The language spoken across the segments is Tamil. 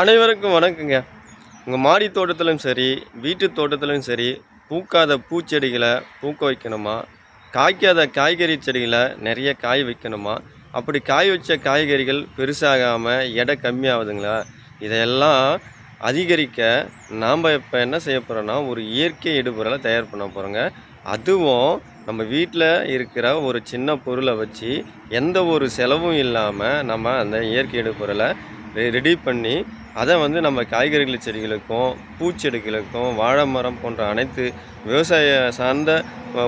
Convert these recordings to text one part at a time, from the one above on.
அனைவருக்கும் வணக்கங்க. உங்கள் மாடி தோட்டத்திலும் சரி வீட்டு தோட்டத்திலும் சரி பூக்காத பூச்செடிகளை பூக்க வைக்கணுமா? காய்க்காத காய்கறி செடிகளை நிறைய காய் வைக்கணுமா? அப்படி காய் வச்ச காய்கறிகள் பெருசாகாமல் எடை கம்மியாகுதுங்களா? இதையெல்லாம் அதிகரிக்க நாம் இப்போ என்ன செய்ய போகிறோன்னா ஒரு இயற்கை இடுபொருளை தயார் பண்ண போகிறோங்க அதுவும் நம்ம வீட்டில் இருக்கிற ஒரு சின்ன பொருளை வச்சு எந்த ஒரு செலவும் இல்லாமல் நம்ம அந்த இயற்கை இடுபொருளை ரெடி பண்ணி அதை வந்து நம்ம காய்கறிகள் செடிகளுக்கும் பூச்செடிகளுக்கும் வாழை மரம் போன்ற அனைத்து விவசாய சார்ந்த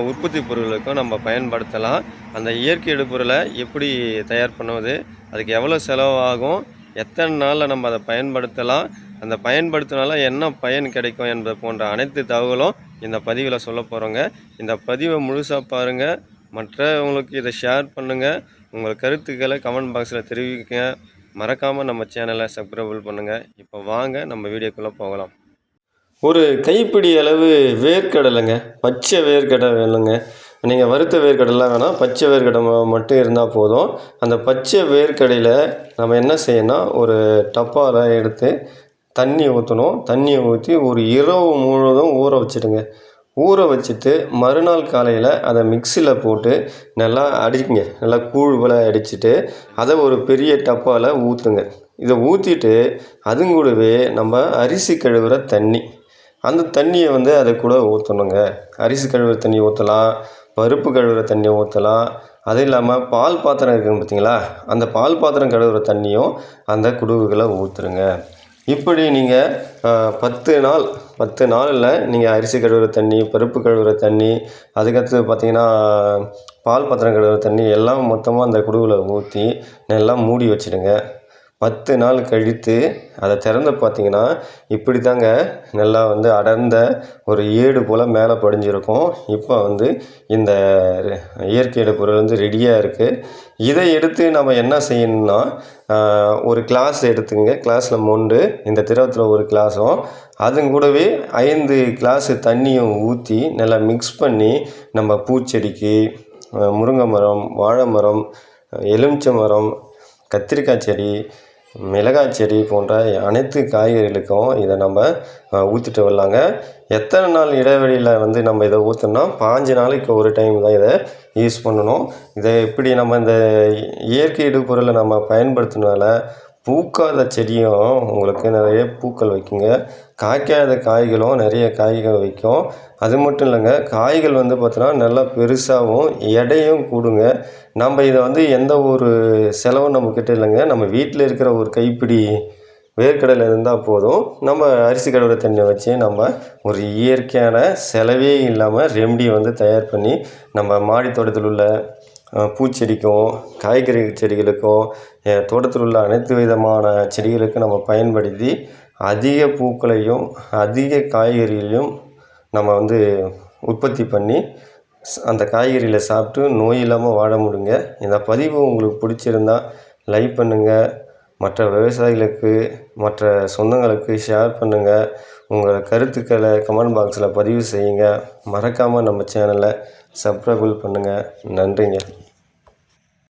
உற்பத்தி பொருட்களுக்கும் நம்ம பயன்படுத்தலாம். அந்த இயற்கை எடுப்பொருளை எப்படி தயார் பண்ணுவது அதுக்கு எவ்வளோ செலவாகும் எத்தனை நாளில் நம்ம அதை பயன்படுத்தலாம் அந்த பயன்படுத்தினால என்ன பயன் கிடைக்கும் என்பது போன்ற அனைத்து தகவலும் இந்த பதிவில் சொல்ல போகிறோங்க இந்த பதிவை முழுசாக பாருங்கள் மற்றவங்களுக்கு இதை ஷேர் பண்ணுங்கள் உங்கள் கருத்துக்களை கமெண்ட் பாக்ஸில் தெரிவிக்க மறக்காமல் நம்ம சேனலை சப்ஸ்கிரைபிள் பண்ணுங்கள் இப்போ வாங்க நம்ம வீடியோக்குள்ளே போகலாம். ஒரு கைப்பிடி அளவு வேர்க்கடலைங்க. பச்சை வேர்க்கடலை வேணுங்க. நீங்கள் வறுத்த வேர்க்கடலாம் வேணாம். பச்சை வேர்க்கடலை மட்டும் இருந்தால் போதும். அந்த பச்சை வேர்க்கடையில் நம்ம என்ன செய்யணும் ஒரு டப்பாவில் எடுத்து தண்ணி ஊற்றணும் தண்ணியை ஊற்றி ஒரு இரவு முழுவதும் ஊற வச்சிடுங்க. ஊற வச்சுட்டு மறுநாள் காலையில் அதை மிக்சியில் போட்டு நல்லா அடிங்க நல்லா கூழ் போல் அடிச்சுட்டு அதை ஒரு பெரிய டப்பாவில் ஊற்றுங்க இதை ஊற்றிட்டு அதுங்க கூடவே நம்ம அரிசி கழுவுற தண்ணி. அந்த தண்ணியை வந்து அதை கூட ஊற்றணுங்க அரிசி கழுவுற தண்ணி ஊற்றலாம் பருப்பு கழுவுற தண்ணி ஊற்றலாம் அது இல்லாமல் பால் பாத்திரம் இருக்குங்க பார்த்தீங்களா அந்த பால் பாத்திரம் கழுவுற தண்ணியும் அந்த குடுவுகளை ஊற்றுருங்க இப்படி நீங்கள் பத்து நாள் பத்து நாளில் நீங்கள் அரிசி கழுவுற தண்ணி பருப்பு கழுவுற தண்ணி அதுக்கடுத்து பார்த்தீங்கன்னா பால் பாத்திரம் கழுவுற தண்ணி எல்லாம் மொத்தமாக அந்த குடுவில் ஊற்றி நல்லா மூடி வச்சிடுங்க. பத்து நாள் கழித்து அதை திறந்து பார்த்தீங்கன்னா இப்படி தாங்க நல்லா வந்து அடர்ந்த ஒரு ஏடு போல் மேலே படிஞ்சிருக்கும். இப்போ வந்து இந்த ரெ- இயற்கை பொருள் வந்து ரெடியாக இருக்குது இதை எடுத்து நம்ம என்ன செய்யணும்னா ஒரு கிளாஸ் எடுத்துங்க கிளாஸில் மொண்டு இந்த திரவத்தில் ஒரு கிளாஸும் அதுங்க கூடவே ஐந்து கிளாஸு தண்ணியும் ஊற்றி நல்லா மிக்ஸ் பண்ணி நம்ம பூச்செடிக்கு முருங்கை மரம் வாழை மரம் எலுமிச்சை மரம் கத்திரிக்காய் செடி மிளகாய் செடி போன்ற அனைத்து காய்கறிகளுக்கும் இதை நம்ம ஊற்றிட்டு வரலாங்க. எத்தனை நாள் இடைவெளியில் வந்து நம்ம இதை ஊற்றணும்னா பாஞ்சு நாளைக்கு ஒரு டைம் தான் இதை யூஸ் பண்ணணும். இதை எப்படி நம்ம இந்த இயற்கை இடுபொருளை நம்ம பயன்படுத்தினால பூக்காத செடியும் உங்களுக்கு நிறைய பூக்கள் வைக்குங்க. காய்க்காத காய்களும் நிறைய காய்கள் வைக்கும். அது மட்டும் இல்லைங்க காய்கள் வந்து பார்த்தோன்னா நல்லா பெருசாகவும் எடையும் கூடுங்க. நம்ம இதை வந்து எந்த ஒரு செலவும் நம்மக்கிட்ட இல்லைங்க. நம்ம வீட்டில் இருக்கிற ஒரு கைப்பிடி வேர்க்கடலை இருந்தால் போதும். நம்ம அரிசி கடவுளை தண்ணியை வச்சு நம்ம ஒரு இயற்கையான செலவே இல்லாமல் ரெமடி வந்து தயார் பண்ணி நம்ம மாடி தோட்டத்தில் உள்ள பூச்செடிக்கும் காய்கறி செடிகளுக்கும் என் தோட்டத்தில் உள்ள அனைத்து விதமான செடிகளுக்கும் நம்ம பயன்படுத்தி அதிக பூக்களையும் அதிக காய்கறிகளையும் நம்ம வந்து உற்பத்தி பண்ணி அந்த காய்கறிகளை சாப்பிட்டு நோய் இல்லாமல் வாழ முடியுங்க. இந்த பதிவு உங்களுக்கு பிடிச்சிருந்தா லைக் பண்ணுங்கள் மற்ற விவசாயிகளுக்கு மற்ற சொந்தங்களுக்கு ஷேர் பண்ணுங்கள் உங்கள் கருத்துக்களை கமெண்ட் பாக்ஸில் பதிவு செய்யுங்க. மறக்காமல் நம்ம சேனலை சப்ஸ்கிரைபிள் பண்ணுங்கள் நன்றிங்க.